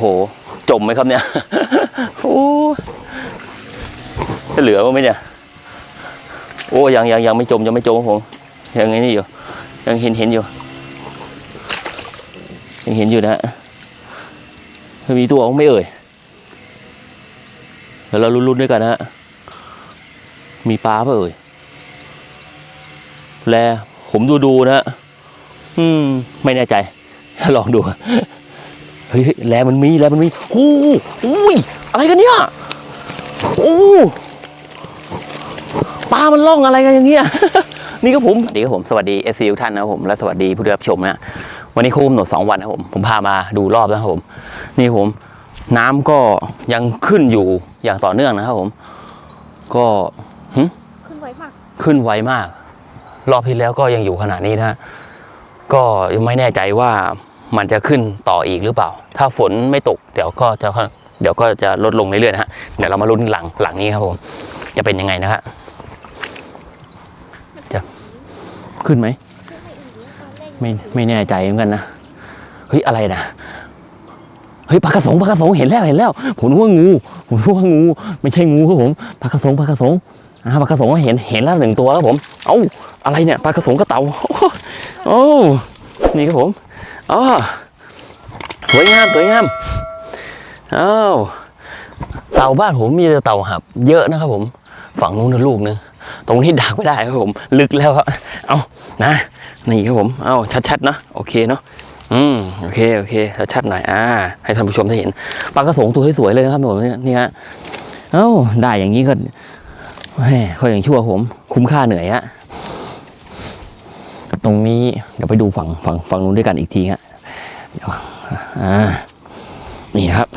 โห จมไหมครับเนี่ยโอ้จะเหลือไหมเนี่ย โอ้ยังยังยังไม่จมยังไม่จมผมยังไงนี่อยู่ ยังเห็นเห็นอยู่ ยังเห็นอยู่นะฮะมีตัวไม่เอ่ยเดี๋ยวเราลุ้นๆด้วยกันนะฮะมีปลาเปล่าเอ่ยแลผมดูดูๆนะฮะอืม ไม่แน่ใจ ลองดู เฮ้ยแลมันมีแลมันมีโอ้โหอุ้ยอะไรกันเนี่ยโอ้ปลามันล่องอะไรกันอย่างเงี้ยนี่ก็ผมสวัสดีครับผมสวัสดีเอซีทุกท่านนะครับผมและสวัสดีผู้รับชมนะวันนี้ครูกำหนดสองวันนะครับผมผมพามาดูรอบนะครับผม นี่ผมน้ำก็ยังขึ้นอยู่อย่างต่อเนื่องนะครับผม ก็ขึ้นไวมาก ขึ้นไวมาก รอบที่แล้วก็ยังอยู่ขนาดนี้นะก็ยังไม่แน่ใจว่า มันจะขึ้นต่ออีกหรือเปล่า ถ้าฝนไม่ตกเดี๋ยวก็จะเดี๋ยวก็จะลดลงเรื่อยๆนะฮะเดี๋ยวเรามาลุ้นหลังหลังนี้ครับผมจะเป็นยังไงนะฮะจะขึ้นไหมไม่ไม่แน่ใจเหมือนกันนะเฮ้ยอะไรนะเฮ้ยปลากระสงปลากระสงเห็นแล้วเห็นแล้ว ผมนึกว่างูผมนึกว่างู ไม่ใช่งูครับผมปลากระสงปลากระสงอ่าปลากระสงเห็นเห็นแล้วหนึ่งตัวครับผม เอ้าอะไรเนี่ยปลากระสงกระเต่าโอ้นี่ครับผม อ๋อสวยงามสวยงามอ้าวเต่าบ้านผมมีแต่เต่าหับ เยอะนะครับ ผมฝั่งนู้นนะลูกนึงตรงนี้ดักไม่ได้ครับผม ลึกแล้วครับเอานะนี่ครับผมเอาชัดๆนะโอเคเนาะอืมโอเคโอเคชัดๆหน่อยอ่า ให้ท่านผู้ชมได้เห็นปลากระสงตัวสวยๆเลยนะครับผมเนี่ยนี่ฮะเอ้าได้อย่างนี้ก็แหมเขาอย่างชั่วผม คุ้มค่าเหนื่อยฮะ ตรงนี้เดี๋ยวไปดูฝั่งฝั่งฝั่งนู้นด้วยกันอีกทีฮะเดี๋ยวอ่านี่ครับ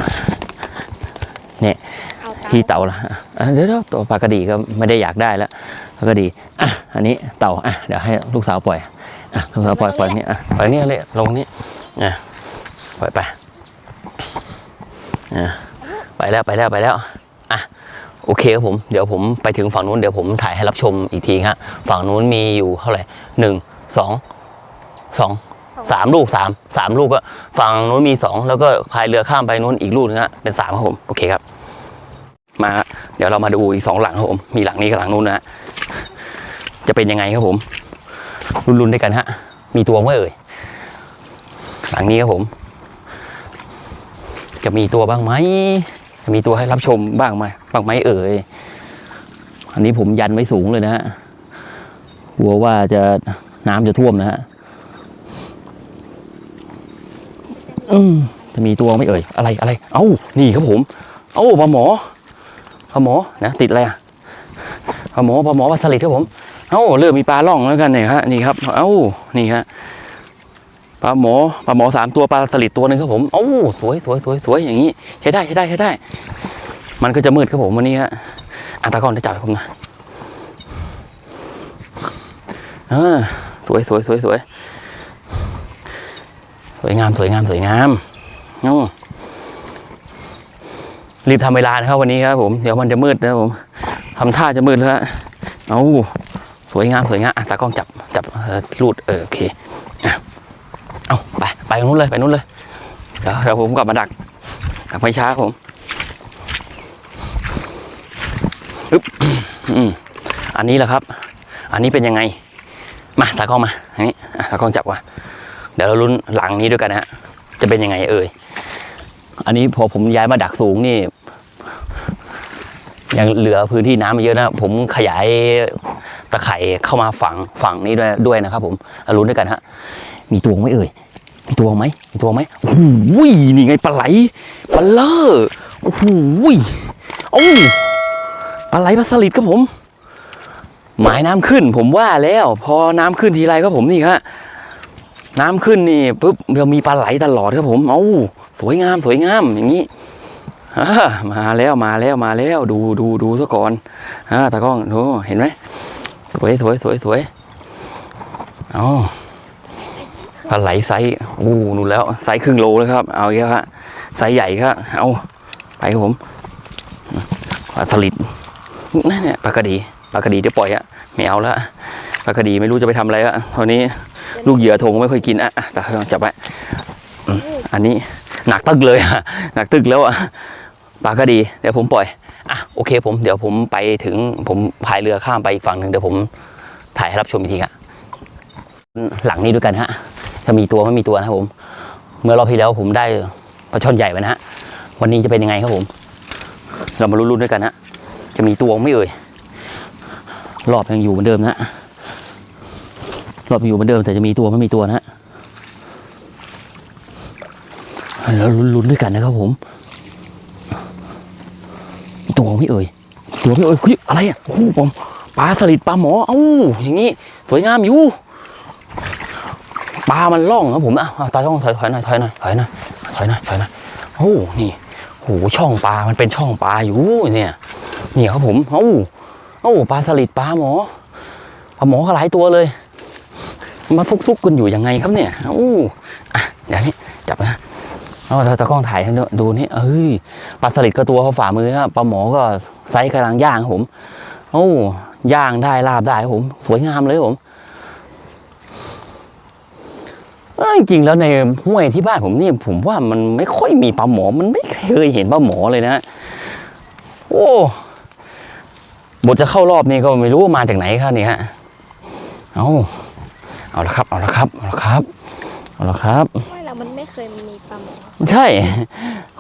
เอาตาที่เต่าละอะเดี๋ยวเดี๋ยวตัวปลากระดีก็ไม่ได้อยากได้แล้วปลากระดีอะอันนี้เต่าอะเดี๋ยวให้ลูกสาวปล่อยอะลูกสาวปล่อยปล่อยนี่อะปล่อยนี่เลยลงนี่อะปล่อยไปอะไปแล้วไปแล้วไปแล้วอะโอเคครับผมเดี๋ยวผมไปถึงฝั่งนู้นเดี๋ยวผมถ่ายให้รับชมอีกทีฮะฝั่งนู้นมีอยู่เท่าไหร่หนึ่ง สองสองสามลูกสามสามลูกก็ฝั่งนู้นมีสองแล้วก็พายเรือข้ามไปนู้นอีกลูกนึงฮะเป็นสามครับผมโอเคครับ มาฮะเดี๋ยวเรามาดูอีกสองหลังครับผมมีหลังนี้กับหลังนู้นนะฮะจะเป็นยังไงครับผมรุนๆด้วยกันฮะ มีตัวไหมเอ่ยหลังนี้ครับผม จะมีตัวบ้างไหมจะมีตัวให้รับชมบ้างไหมบ้างไหมเอ่ยอันนี้ผมยันไว้สูงเลยนะฮะกลัวว่าจะ น้ำจะท่วมนะฮะอืมจะมีตัวไม่เอ่ยอะไรอะไร เอ้านี่ครับผม เอ้าปลาหมอปลาหมอนะติดอะไรอะปลาหมอปลาหมอปลาสลิดครับผม เอ้าเริ่มมีปลาล่องแล้วกันเนี่ยฮะนี่ครับ เอ้านี่ฮะปลาหมอปลาหมอสามตัวปลาสลิดตัวหนึ่งครับผมเอ้าสวยสวยสวยสวยอย่างนี้ใช้ได้ใช้ได้ใช้ได้ มันก็จะมืดครับผมวันนี้ฮะอาตากอนจะจับให้ผมนะอ่า สวยสวยสวยสวยสวยงามสวยงามสวยงามเอ้ารีบทำเวลานะครับวันนี้ครับผมเดี๋ยวมันจะมืดนะผมทำท่าจะมืดแล้วฮะเอาสวยงามสวยงามตากล้องจับจับรูดเออโอเคเอาไปไปนู้นเลยไปนู้นเลยเดี๋ยวเดี๋ยวผมกลับมาดักดักไม่ช้าครับผมอึ๊บอืมอันนี้แหละครับ อันนี้เป็นยังไง มาตากล้องมาอันนี้อะตากล้องจับก่อนเดี๋ยวเราลุ้นหลังนี้ด้วยกันนะฮะจะเป็นยังไงเอ่ยอันนี้พอผมย้ายมาดักสูงนี่ ยังเหลือพื้นที่น้ำมาเยอะนะผมขยายตะไคร่เข้ามาฝั่งฝั่งนี้ด้วยด้วยนะครับ ผมลุ้นด้วยกันฮะมีตัวไหมเอ่ยมีตัวไหมมีตัวไหมโอ้โหนี่ไงปลาไหลปลาเลอร์โอ้โหโอ้ปลาไหลปลาสลิดครับผม หมายน้ำขึ้น ผมว่าแล้ว พอน้ำขึ้นทีไรก็ผมนี่ฮะน้ำขึ้นนี่ปุ๊บเรามีปลาไหลตลอดครับผม เอ้าสวยงามสวยงามอย่างนี้มาแล้วมาแล้วมาแล้ว ดูดูดูซะก่อนอ่าตากล้องดูเห็นไหมสวยสวยสวยสวยอ๋อปลาไหลไซส์อู้นู่นแล้วไซส์ครึ่งโลแล้วครับ เอาเยอะฮะไซส์ใหญ่ครับเอาไปครับผมปลาสลิดนั่นเนี่ยปลากระดี ปลากระดีเดี๋ยวปล่อยอะไม่เอาละปลากระดีไม่รู้จะไปทำอะไรละตอนนี้ลูกเหยื่อทงไม่ค่อยกินอะอะแต่จับไว้อืมอันนี้หนักตึกเลยอะหนักตึกแล้วอะปลาก็ดีเดี๋ยวผมปล่อยอะโอเคผมเดี๋ยวผมไปถึงผมพายเรือข้ามไปอีกฝั่งหนึ่งเดี๋ยวผมถ่ายให้รับชมอีกทีครับหลังนี้ด้วยกันฮะจะมีตัวไม่มีตัวนะครับผม เมื่อรอบที่แล้วผมได้ปลาช่อนใหญ่ไปนะฮะวันนี้จะเป็นยังไงครับผม เรามาลุ้นๆด้วยกันฮะจะมีตัวไม่เอ่ย รอบยังอยู่เหมือนเดิมนะรอบยังอยู่เหมือนเดิมแต่จะมีตัวไม่มีตัวนะฮะแล้วลุ้นด้วยกันนะครับผมมีตัวไม่เอ่ยตัวไม่เอ่ยเฮ้ยอะไรอะโอ้โหผมปลาสลิดปลาหมอเอ้าอย่างนี้สวยงามอยู่ปลามันล่องครับผมอะเอาตาช่องถอยถอยหน่อยถอยหน่อยถอยหน่อยถอยหน่อยถอยหน่อยโอ้นี่โอ้โหช่องปลามันเป็นช่องปลาอยู่เนี่ยนี่ครับผมเอ้า เอ้ปลาสลิดปลาหมอปลาหมอก็หลายตัวเลย มาซุกๆกันอยู่ยังไงครับเนี่ยเอ้อะเดี๋ยวนี้จับนะเอาตากล้องถ่ายให้ดูนี่เอ้ยปลาสลิดก็ตัวเขาฝ่ามือนะปลาหมอก็ไซส์กำลังย่างครับผม โอ้ย่างได้ลาบได้ครับผม สวยงามเลยผมจริงแล้วในห้วยที่บ้านผมนี่ผมว่ามันไม่ค่อยมีปลาหมอ มันไม่เคยเห็นปลาหมอเลยนะ โอ้ บทจะเข้ารอบนี้ก็ไม่รู้ว่ามาจากไหนครับเนี่ยฮะเอาเอาละครับ เอาละครับ เอาละครับ เอาละครับไม่แล้วมันไม่เคยมีปลาหมอใช่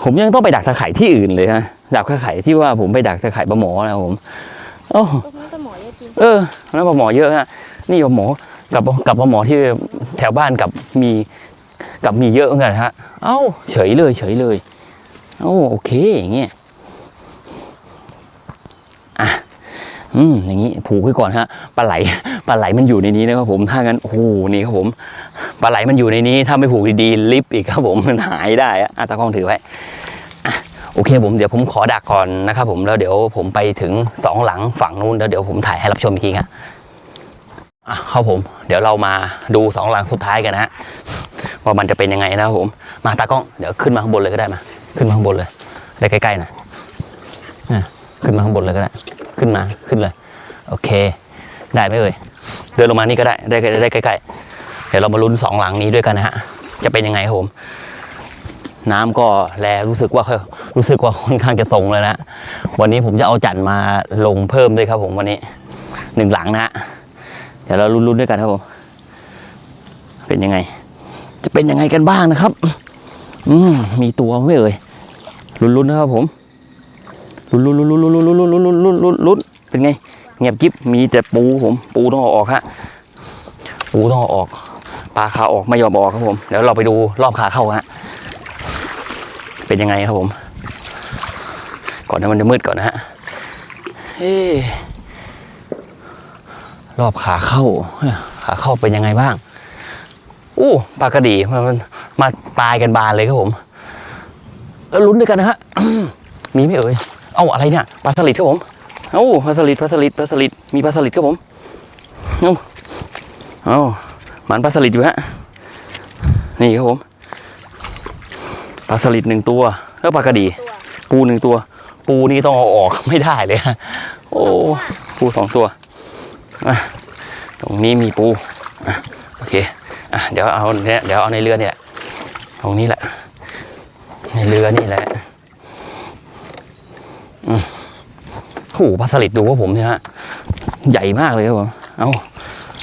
ผมยังต้องไปดักตะไคร่ที่อื่นเลยฮะดักตะไคร่ที่ว่าผมไปดักตะไคร่ปลาหมอนะครับผมโอ้ตรงนั้นปลาหมอเยอะจริงเออแล้วปลาหมอเยอะฮะนี่ปลาหมอกับกับปลาหมอที่แถวบ้านกับมีกับมีเยอะเหมือนกันฮะเอ้าเฉยเลย เฉยเลยเอ้าโอเคอย่างเงี้ย อะ อืมอย่างงี้ผูกไว้ก่อนฮะปลาไหลปลาไหลมันอยู่ในนี้นะครับผมถ้างั้นโอ้โหนี่ครับผมปลาไหลมันอยู่ในนี้ถ้าไม่ผูกดีๆลิฟต์อีกครับผมมันหายได้อะตากล้องถือไว้โอเคผมเดี๋ยวผมขอดักก่อนนะครับผมแล้วเดี๋ยวผมไปถึงสองหลังฝั่งนู้นแล้วเดี๋ยวผมถ่ายให้รับชมอีกทีครับอะครับผมเดี๋ยวเรามาดูสองหลังสุดท้ายกันนะฮะว่ามันจะเป็นยังไงนะครับผมมาตากล้องเดี๋ยวขึ้นมาข้างบนเลยก็ได้มาขึ้นมาข้างบนเลยได้ใกล้ๆนะอะขึ้นมาข้างบนเลยก็ได้ ขึ้นมาขึ้นเลย โอเค ได้ไหมเอ่ยเดินลงมานี่ก็ได้ได้ได้ใกล้ๆเดี๋ยวเรามาลุ้นสองหลังนี้ด้วยกันนะฮะจะเป็นยังไงครับผม น้ำก็แลรู้สึกว่ารู้สึกว่าค่อนข้างจะทรงเลยนะวันนี้ผมจะเอาจันทร์มาลงเพิ่มด้วยครับ ผมวันนี้หนึ่งหลังนะฮะเดี๋ยวเราลุ้นๆด้วยกันครับผมเป็นยังไง จะเป็นยังไงกันบ้างนะครับ อืมมีตัวไม่เอ่ยลุ้นๆนะครับผม ลุ้นๆลุ้นๆลุ้นๆลุ้นๆลุ้นลุ้นลุ้นลุ้นลุ้นเป็นไงเงียบกิ๊บมีแต่ปูผมปูต้องเอาออกฮะปูต้องเอาออกปลาขาออกไม่ยอมออกครับผมเดี๋ยวเราไปดูรอบขาเข้าฮะเป็นยังไงครับผม ก่อนที่มันจะมืดก่อนนะฮะเอรอบขาเข้าขาเข้าเป็นยังไงบ้างอู้ปลากระดีมันมันมาตายกันบานเลยครับผม แล้วลุ้นด้วยกันนะฮะมีไหมเอ่ย เอ้าอะไรเนี่ยปลาสลิดครับผมเอ้าปลาสลิดปลาสลิดปลาสลิดมีปลาสลิดครับผมเอ้าเอ้าหมันปลาสลิดอยู่ฮะนี่ครับผมปลาสลิดหนึ่งตัว แล้วปลากระดี ปูหนึ่งตัว ปูนี่ต้องเอาออกไม่ได้เลยฮะโอ้ปูสองตัวตรงนี้มีปูอโอเคอเดี๋ยวเอาเนี่ยเดี๋ยวเอาในเรือเนี่ยตรงนี้แหละในเรือนี่แหละ โอ้โหปลาสลิดดูว่าผมเนี่ยฮะใหญ่มากเลยครับผมเอา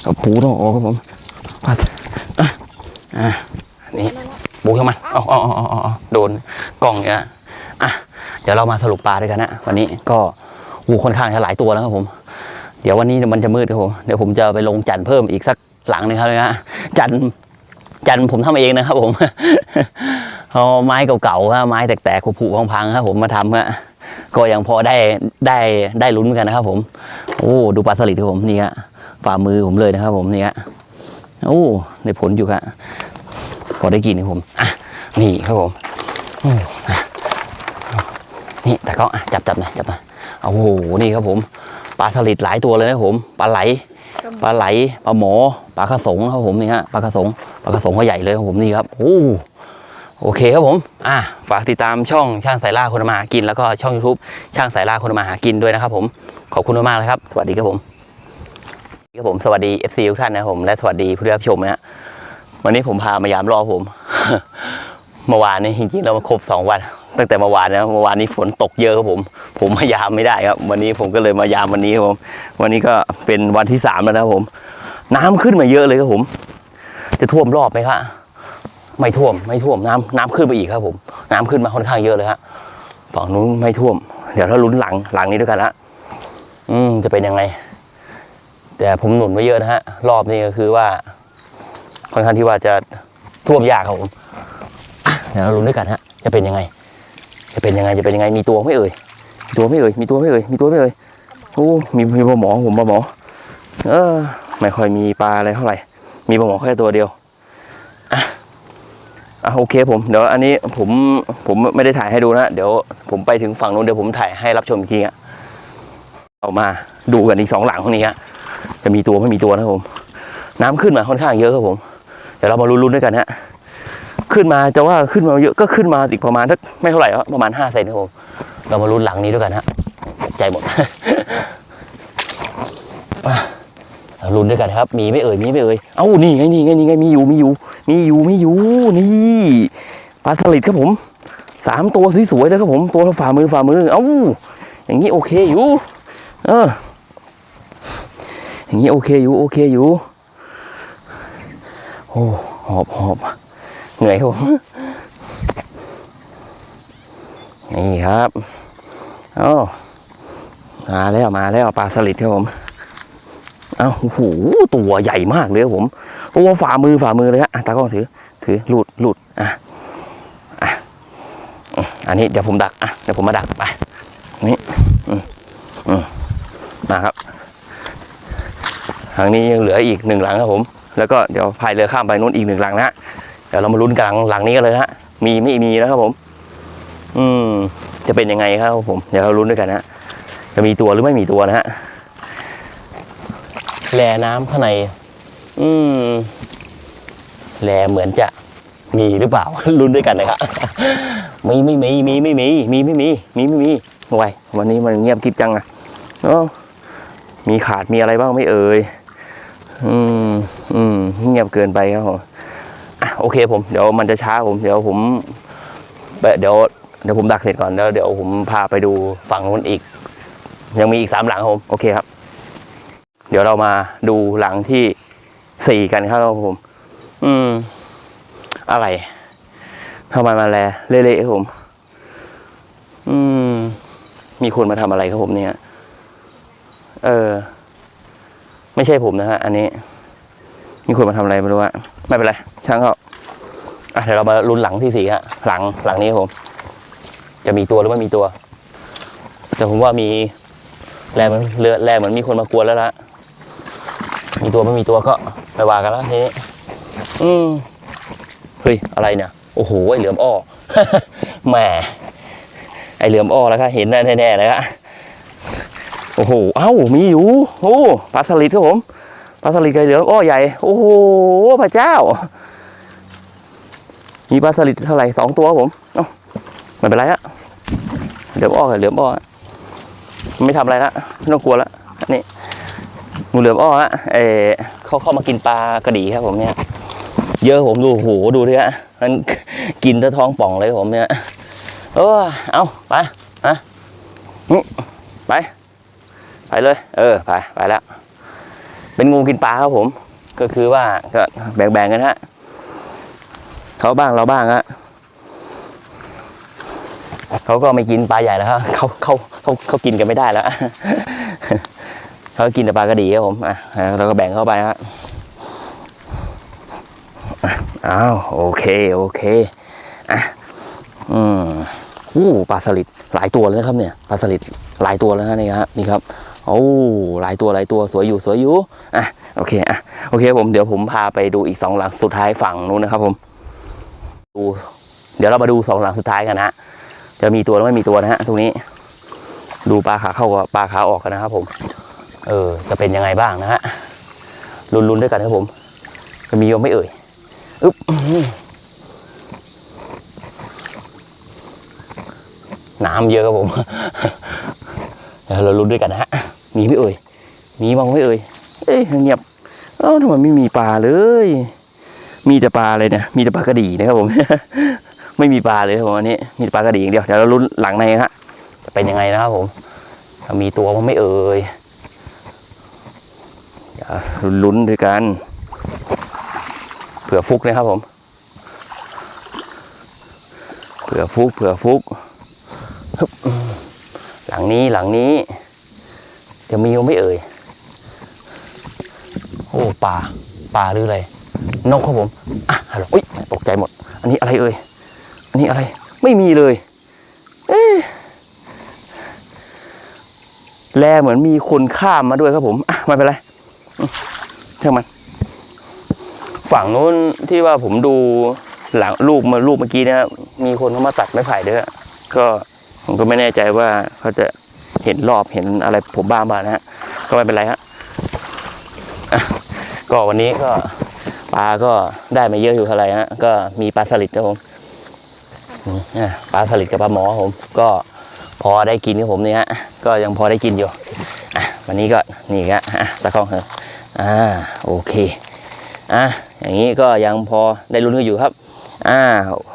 เอาปูต้องออกครับผมปลาอะอันนี้นั่บูเข้ามาเอาเอาเอาเอาเอาเอโดนกล้องเนี่ยอะเดี๋ยวเรามาสรุปปลาด้วยกันนะวันนี้ก็วูค่อนข้างจะหลายตัวแล้วครับผม เดี๋ยววันนี้มันจะมืดครับผมเดี๋ยวผมจะไปลงจันทร์เพิ่มอีกสักหลังหนึงครับเลยฮะจันทร์จันทร์ผมทำเองนะครับผมเอาไม้เก่าๆฮะไม้แตกๆผุๆพังๆครับผมมาทำฮะ ก็ยังพอได้ได้ได้ลุ้นเหมือนกันนะครับ ผม โอ้ดูปลาสลิดครับผมนี่ฮะฝ่ามือผมเลยนะครับ ผมนี่ฮะโอ้ได้ผลอยู่ครับพอได้กินครับผมอะนี่ครับผมนี่แต่ก็จับจับหน่อยจับหน่อยโอ้โหนี่ครับผมปลาสลิดหลายตัวเลยนะผมปลาไหลปลาไหลปลาหมอปลากระสงนะครับผมนี่ฮะปลากระสงปลากระสงก็ใหญ่เลยครับผมนี่ครับโอ้ โอเคครับผมอะฝากติดตามช่องช่างสายล่าคนมาหากิน แล้วก็ช่อง YouTube ช่างสายล่าคนมาหากินด้วยนะครับผม ขอบคุณมากๆเลยครับ สวัสดีครับผมครับผม สวัสดี FC ทุกท่านนะครับผม และสวัสดีผู้รับชมนะฮะวันนี้ผมพามายามรอผม เมื่อวานนี้จริงๆเรามาครบสองวัน ตั้งแต่เมื่อวานนะ เมื่อวานนี้ฝนตกเยอะครับผม ผมมายามไม่ได้ครับ วันนี้ผมก็เลยมายามวันนี้ครับผม วันนี้ก็เป็นวันที่สามแล้วนะครับผม น้ำขึ้นมาเยอะเลยครับผม จะท่วมรอบไหมครับ ไม่ท่วมไม่ท่วมน้ำน้ำขึ้นไปอีกครับ ผม น้ำขึ้นมาค่อนข้างเยอะเลยฮะฝั่งนู้นไม่ท่วม เดี๋ยวเราลุ้นหลังหลังนี้ด้วยกันละอืมจะเป็นยังไง แต่ผมหนุนไว้เยอะนะฮะ รอบนี้ก็คือว่าค่อนข้างที่ว่าจะท่วมยากครับผมเดี๋ยวเราลุ้นด้วยกันฮะ จะเป็นยังไง จะเป็นยังไงจะเป็นยังไงมีตัวไม่เอ่ยมีตัวไม่เอ่ยมีตัวไม่เอ่ยมีตัวไม่เอ่ยโอ้มีมีปลาหมอผมปลาหมอ เออ ไม่ค่อยมีปลาอะไรเท่าไหร่ มีปลาหมอแค่ตัวเดียว อะโอเคผมเดี๋ยวอันนี้ผมผมไม่ได้ถ่ายให้ดูนะเดี๋ยวผมไปถึงฝั่งนู้นเดี๋ยวผมถ่ายให้รับชมอีกทีอะเอามาดูกันอีกสองหลังพวกนี้ฮะจะมีตัวไม่มีตัวนะผม น้ำขึ้นมาค่อนข้างเยอะครับผม เดี๋ยวเรามาลุ้นๆด้วยกันฮะขึ้นมาจะว่าขึ้นมาเยอะก็ขึ้นมาอีกประมาณทักไม่เท่าไหร่หรอกประมาณห้าเซนครับผมเรามาลุ้นหลังนี้ด้วยกันฮะใจหมด ลุ้นด้วยกันครับ มีไม่เอ่ยมีไม่เอ่ยเอ้านี่ไงนี่ไงนี่ไงมีอยู่มีอยู่ มีอยู่มีอยู่นี่ปลาสลิดครับผมสามตัวสวยๆเลยครับผมตัวฝ่ามือฝ่ามือ เอ้าอย่างนี้โอเคอยู่ เออ อย่างนี้โอเคอยู่โอเคอยู่โอ้หอบหอบเหนื่อยครับผมนี่ครับเอ้ามาแล้วมาแล้วปลาสลิดครับผม เอ้าโอ้โหตัวใหญ่มากเลยครับผมตัวฝ่ามือฝ่ามือเลยฮะตากล้องถือ ถือหลุดหลุดอะอะอันนี้เดี๋ยวผมดักอะเดี๋ยวผมมาดักไปนี่อืมอืมมาครับทางนี้ยังเหลืออีกหนึ่งหลังครับผม แล้วก็เดี๋ยวพายเรือข้ามไปนู้นอีกหนึ่งหลังนะเดี๋ยวเรามาลุ้นกันหลังหลังนี้กันเลยนะฮะมีไม่มีแล้วครับผม อืม จะเป็นยังไงครับผม เดี๋ยวเราลุ้นด้วยกันนะฮะจะมีตัวหรือไม่มีตัวนะฮะ แหลน้ำข้างใน อืมแลเหมือนจะมีหรือเปล่าลุ้นด้วยกันนะครับมีไม่มีมีไม่มีมีไม่มีมีไม่มีไววันนี้มันเงียบกริบจังอะเอ้ามีขาดมีอะไรบ้างไม่เอ่ยอืมอืมเงียบเกินไปครับผมอะโอเคผมเดี๋ยวมันจะช้าผม เดี๋ยวผมเดี๋ยวเดี๋ยวผมดักเสร็จก่อนแล้วเดี๋ยวผมพาไปดูฝั่งนู้นอีก ยังมีอีกสามหลังครับผม โอเคครับ เดี๋ยวเรามาดูหลังที่สี่กันครับผม อืม อะไรทำไมมาแลเละๆครับผม อืม มีคนมาทำอะไรครับผมเนี่ย เออ ไม่ใช่ผมนะฮะ อันนี้ มีคนมาทำอะไรไม่รู้อะไม่เป็นไร ช่างเขาอะเดี๋ยวเรามาลุ้นหลังที่สี่ฮะ หลังหลังนี้ครับผม จะมีตัวหรือไม่มีตัว แต่ผมว่ามีแลเหมือนเรือแลเหมือนมีคนมากวนแล้วละ มีตัวไม่มีตัวก็ไปว่ากันแล้วทีนี้อืมเฮ้ยอะไรเนี่ยโอ้โหไอเหลือมอ้อแหมไอเหลือมอ้อแล้วครับเห็นแน่ๆเลยครับโอ้โหเอ้ามีอยู่โอ้ปลาสลิดครับผมปลาสลิดกับเหลือมอ้อใหญ่โอ้โหพระเจ้า มีปลาสลิดเท่าไหร่สองตัวครับผมเอ้าไม่เป็นไรอะเหลือมอ้อกับเหลือมอ้อไม่ทำอะไรละไม่ต้องกลัวละนนี้ งูเหลือมอ้อฮะเออเขาเข้ามากินปลากระดีครับผมเนี่ย เยอะผมดูโหดูดิฮะมันกินตะท้องป่องเลยผมเนี่ยเออเอาไปนะไป ไปเลย เออไปไปแล้ว เป็นงูกินปลาครับผม ก็คือว่าก็แบ่งๆกันฮะเขาบ้างเราบ้างฮะเขาก็ไม่กินปลาใหญ่แล้วครับเขาเขาเขาเขากินกันไม่ได้แล้ว เขากินแต่ปลากระดีครับผมอะเราก็แบ่งเข้าไปครับอ้าวโอเคโอเคอะอืมอู้ปลาสลิดหลายตัวเลยนะครับเนี่ยปลาสลิดหลายตัวแล้วนะนี่ครับนี่ครับโอ้หลายตัวหลายตัวสวยอยู่สวยอยู่อะโอเคอะโอเคผมเดี๋ยวผมพาไปดูอีกสองหลังสุดท้ายฝั่งนู้นนะครับ ผมดูเดี๋ยวเรามาดูสองหลังสุดท้ายกันนะฮะจะมีตัวหรือไม่มีตัวนะฮะตรงนี้ ดูปลาขาเข้ากับปลาขาออกกันนะครับผม เออ จะเป็นยังไงบ้างนะฮะลุ้นๆด้วยกันครับผมจะมีว่าไม่เอ่ยอึ๊บน้ำเยอะครับผมเราลุ้นด้วยกันนะฮะ มีไม่เอ่ย มีบ้างไม่เอ่ย เอ้ยเงียบ เอ้าทำไมไม่มีปลาเลย มีแต่ปลาเลยเนี่ย มีแต่ปลากระดีนะครับผม ไม่มีปลาเลยครับผมอันนี้ มีปลากระดีอย่างเดียว เดี๋ยวเราลุ้นหลังในฮะ จะเป็นยังไงนะครับผม มีตัวมันไม่เอ่ย ลุ้นด้วยกัน เผื่อฟุกนะครับผม เผื่อฟุก เผื่อฟุก หลังนี้หลังนี้ จะมีมันไม่เอ่ย โอ้ปลาปลาหรืออะไร นกครับผม อะฮัลโหลอุ้ยตกใจหมด อันนี้อะไรเอ่ย อันนี้อะไร ไม่มีเลย เอ๊ะแลเหมือนมีคนข้ามมาด้วยครับผม อะไม่เป็นไร ช่างมัน ฝั่งนู้นที่ว่าผมดูหลังรูปมารูปเมื่อกี้นะครับมีคนเขามาตัดไม้ไผ่ด้วยก็ผมก็ไม่แน่ใจว่าเขาจะเห็นรอบเห็นอะไรผมบ้างบ้างนะฮะก็ไม่เป็นไรฮะก็วันนี้ก็ปลาก็ได้มาเยอะอยู่เท่าไหร่ฮะก็มีปลาสลิดครับผมนี่ปลาสลิดกับปลาหมอผม ก็พอได้กินครับผมเนี่ยฮะก็ยังพอได้กินอยู่อะวันนี้ก็นี่ครับตะกล้องเหรอ อ่าโอเคอะอย่างนี้ก็ยังพอได้ลุ้นกันอยู่ครับอ่า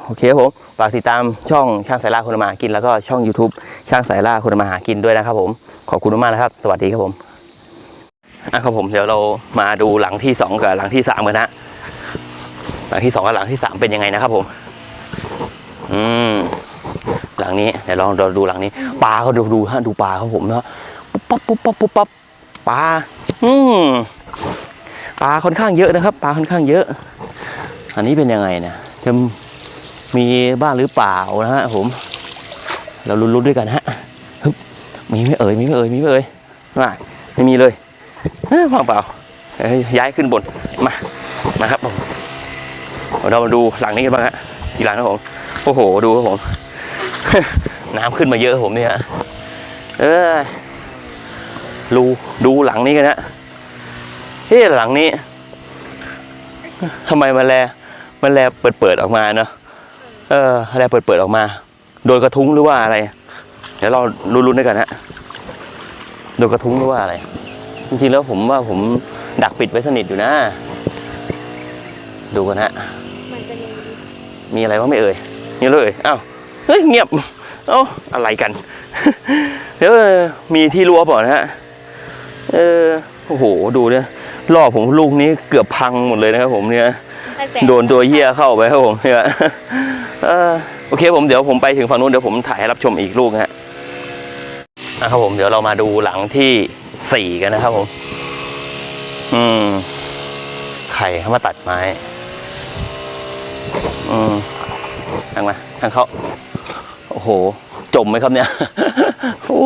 โอเคครับผมฝากติดตามช่องช่างสายล่าคนทำมาหากิน แล้วก็ช่อง YouTube ช่างสายล่าคนทำมาหากินด้วยนะครับผมขอบคุณมากนะครับ สวัสดีครับผมอะครับผมเดี๋ยวเรามาดูหลังที่สองกับหลังที่สามกันนะหลังที่สองกับหลังที่สามเป็นยังไงนะครับผม อืมหลังนี้เดี๋ยวลองดูหลังนี้ปลาเขาดูดูฮะดูปลาครับผมเนาะปุ๊บปั๊บปุ๊บปั๊บปุ๊บปั๊บปลาอืม ปลาค่อนข้างเยอะนะครับ ปลาค่อนข้างเยอะ อันนี้เป็นยังไงเนี่ยจะมีบ้างหรือเปล่านะฮะผม เราลุ้นๆด้วยกันฮะฮึบมีไม่เอ่ยมีไม่เอ่ยมีไม่เอ่ยม่ไม่มีเลยเอ้ยว่างเปล่าเอ้ยย้ายขึ้นบนมามาครับผมเรามาดูหลังนี้กันบ้างฮะอีหลังครับผมโอ้โหดูครับผมน้ำขึ้นมาเยอะผมเนี่ยเออดูดูหลังนี้กันฮะ เฮ้ยหลังนี้ทำไมมันแลมันแลเปิดเปิดออกมาเนาะเออแลเปิดเปิดออกมา โดนกระทุ้งหรือว่าอะไร เดี๋ยวเราลุ้นๆด้วยกันฮะโดนกระทุ้งหรือว่าอะไร จริงๆแล้วผมว่าผมดักปิดไว้สนิทอยู่นะ ดูกันฮะมันจะมีมีอะไรบ้างไม่เอ่ยนี่เลยอ้าวเฮ้ยเงียบเอ้าอะไรกัน เดี๋ยวมีที่รั้วเปล่านะฮะเออโอ้โห ดูเนี่ย รอบผมลูกนี้เกือบพังหมดเลยนะครับ ผมเนี่ยตั้งแต่โดนตัวเหี้ยเข้าไปครับผมเนี่ยเออโอเคผมเดี๋ยวผมไปถึงฝั่งนู้นเดี๋ยวผมถ่ายให้รับชมอีกลูกนะฮะนะครับผมเดี๋ยวเรามาดูหลังที่สี่กันนะครับผม อืม ไข่เข้ามาตัดไม้ อืมทางมาทางเขาโอ้โห จมไหมครับเนี่ย โอ้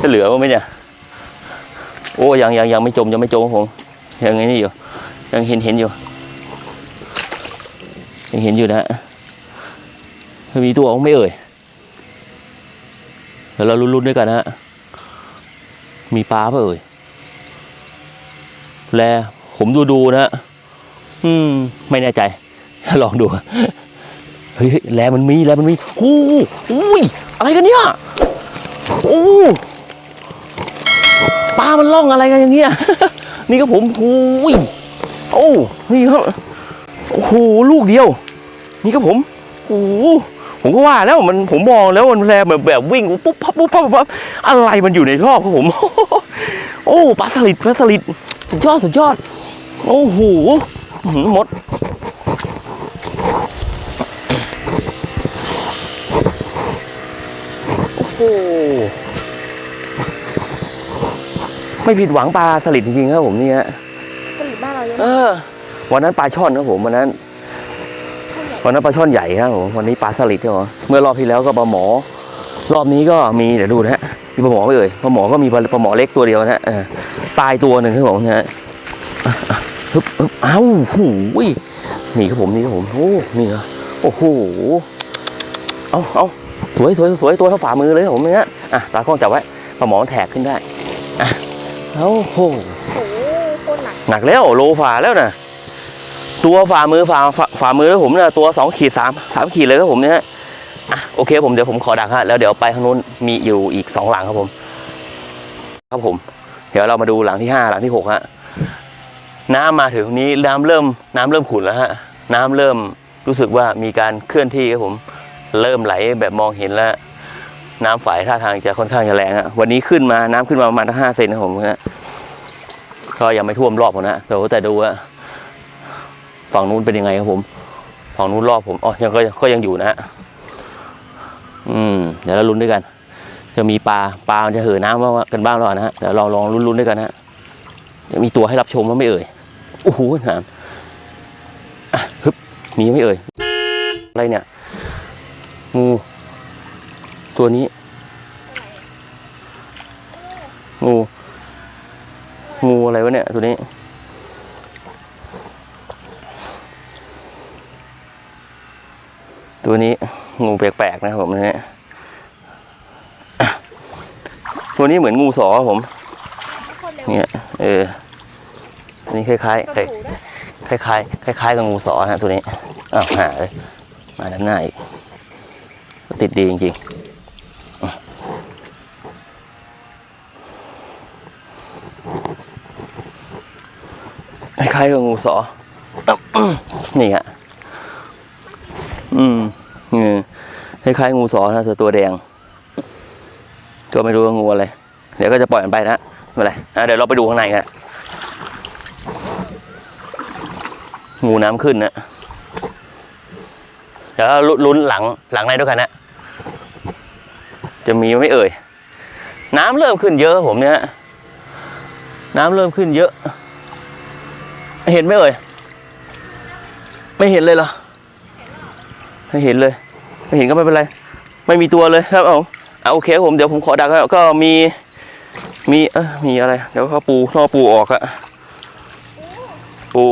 จะเหลือบ้างไหมเนี่ย โอ้ยังยังยังไม่จมยังไม่จมครับผมยังไงนี่อยู่ ยังเห็นเห็นอยู่ ยังเห็นอยู่นะฮะมีตัวไม่เอ่ยเดี๋ยวเราลุ้นๆด้วยกันนะฮะมีปลาเปล่าเอ่ยแลผมดูดูนะฮะอืม ไม่แน่ใจ ลองดูเฮ้ยแลมันมีแลมันมีโอ้โหอุ้ยอะไรกันเนี่ย โอ้ ปลามันล่องอะไรกันอย่างเงี้ย นี่ก็ผมโอ้ยโอ้นี่ครับโอ้โหลูกเดียว นี่ก็ผมโอ้ผมก็ว่าแล้วมันผมมองแล้วมันแลแบบแบบวิ่งปุ๊บปั๊บปุ๊บปั๊บปุ๊บปั๊บอะไรมันอยู่ในรอบครับผม โอ้ปลาสลิดปลาสลิดสุดยอดสุดยอด โอ้โหหือหมดโอ้ ไม่ผิดหวังปลาสลิดจริงๆครับผมเนี่ยสลิดบ้านเราเยอะเอมากอวันนั้นปลาช่อนครับผมวันนั้นเท่าใหญ่วันนั้นปลาช่อนใหญ่ครับผมวันนี้ปลาสลิดครับผมเมื่อรอบที่แล้วก็ปลาหมอ รอบนี้ก็มีเดี๋ยวดูนะฮะมีปลาหมอไม่เอ่ยปลาหมอก็มีปลาปลาหมอเล็กตัวเดียวนะฮะเออตายตัวหนึ่งครับผมนะฮะอะอะฮึบฮึบอ้าวหูยนี่ครับผมนี่ครับผมโอ้นี่เหรอโอ้โหเอาเอาสวยสวยสวยตัวเท่าฝ่ามือเลยครับผมเนี่ยอะตากล้องจับไว้ปลาหมอแทกขึ้นได้อะ โอ้โหโอ้โหโคตรหนักหนักแล้วโลฝ่าแล้วนะตัวฝ่ามือฝ่าฝ่าฝ่ามือแล้วผมเนี่ยตัวสองขีดสามสามขีดเลยครับผมเนี่ยอะโอเคผมเดี๋ยวผมขอดักฮะแล้วเดี๋ยวไปทางนู้นมีอยู่อีกสองหลังครับผม ครับผม เดี๋ยวเรามาดูหลังที่ห้าหลังที่หกฮะน้ำมาถึงตรงนี้น้ำเริ่มน้ำเริ่มขุ่นแล้วฮะน้ำเริ่มรู้สึกว่ามีการเคลื่อนที่ครับผม เริ่มไหลแบบมองเห็นแล้ว น้ำฝายท่าทางจะค่อนข้างจะแรงอะวันนี้ขึ้นมาน้ำขึ้นมาประมาณห้าเซนนะผมนะ ก็ยังไม่ท่วมรอบผมนะแต่ว่าแต่ดูว่าฝั่งนู้นเป็นยังไงครับผม ฝั่งนู้นรอบผมอ๋อยังก็ก็ยังอยู่นะฮะอืมเดี๋ยวเราลุ้นด้วยกัน จะมีปลาปลามันจะเห่อน้ำบ้างกันบ้างหรอนะฮะเดี๋ยวเราลองลุ้นๆด้วยกันนะฮะเดี๋ยวมีตัวให้รับชมว่าไม่เอ่ยโอ้โหน้ำอะฮึบมีไม่เอ่ยอะไรเนี่ยงูตัวนี้ งู งู อะไรวะเนี่ยตัวนี้ ตัวนี้งูแปลกๆนะครับผมนะฮะอะตัวนี้เหมือนงูสอผมเนี่ยเออตัวนี้คล้ายๆคล้ายคล้ายคล้ายคล้ายๆกับงูสอฮะตัวนี้อ้าวหาเลยมาด้านหน้าอีกติดดีจริงๆ ล้ายๆกับงูสอ นี่ฮะอืมเออคล้ายๆงูสอนะแต่ตัวแดง ก็ไม่รู้ว่างูอะไร เดี๋ยวก็จะปล่อยมันไปนะไม่เป็นไรอะเดี๋ยวเราไปดูข้างในกัน งูน้ำขึ้นนะ เดี๋ยวเราลุ้นหลังหลังในด้วยกันนะ จะมีไหม่เอ่ย น้ำเริ่มขึ้นเยอะผมเนี่ย น้ำเริ่มขึ้นเยอะ เห็นไหมเอ่ย ไม่เห็นเลยเหรอ ไม่เห็นเลย ไม่เห็นก็ไม่เป็นไร ไม่มีตัวเลยครับเอาเอาโอเคผมเดี๋ยวผมขอดักแล้วก็มีมีเออมีอะไร เดี๋ยวเขาปูล่อปูออกอะปู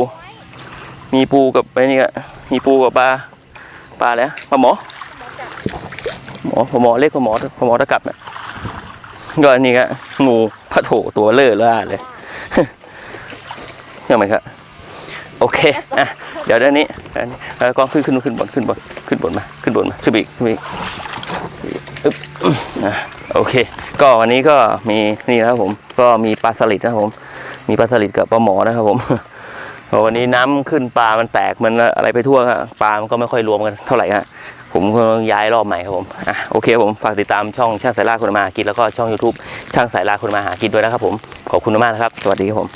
มีปูกับไอ้นี่อะมีปูกับปลาปลาแล้วปลาหมอหมอปลาหมอเล็กปลาหมอปลาหมอตะกับเนี่ยก็อันนี้ก็งูพระโถตัวเลอะล่าเลยเชื่ไหมครับ โอเคอะเดี๋ยวเดี๋ยวนี้อันนี้กล้องขึ้นขึ้นขึ้นบนขึ้นบนขึ้นบนมาขึ้นบนมาขึ้นอีกขึ้นอีกอึ๊บอะโอเค ก็วันนี้ก็มีนี่นะครับผมก็มีปลาสลิดนะครับผม มีปลาสลิดกับปลาหมอนะครับผมเพราะวันนี้น้ำขึ้นปลามันแตกมันอะไรไปทั่วฮะปลามันก็ไม่ค่อยรวมกันเท่าไหร่ฮะผมก็ย้ายรอบใหม่ครับผมอะโอเคครับผมฝากติดตามช่องช่างสายล่าคนมาหากินแล้วก็ช่อง YouTube ช่างสายล่าคนมาหากินด้วยนะครับผมขอบคุณมากนะครับ สวัสดีครับผม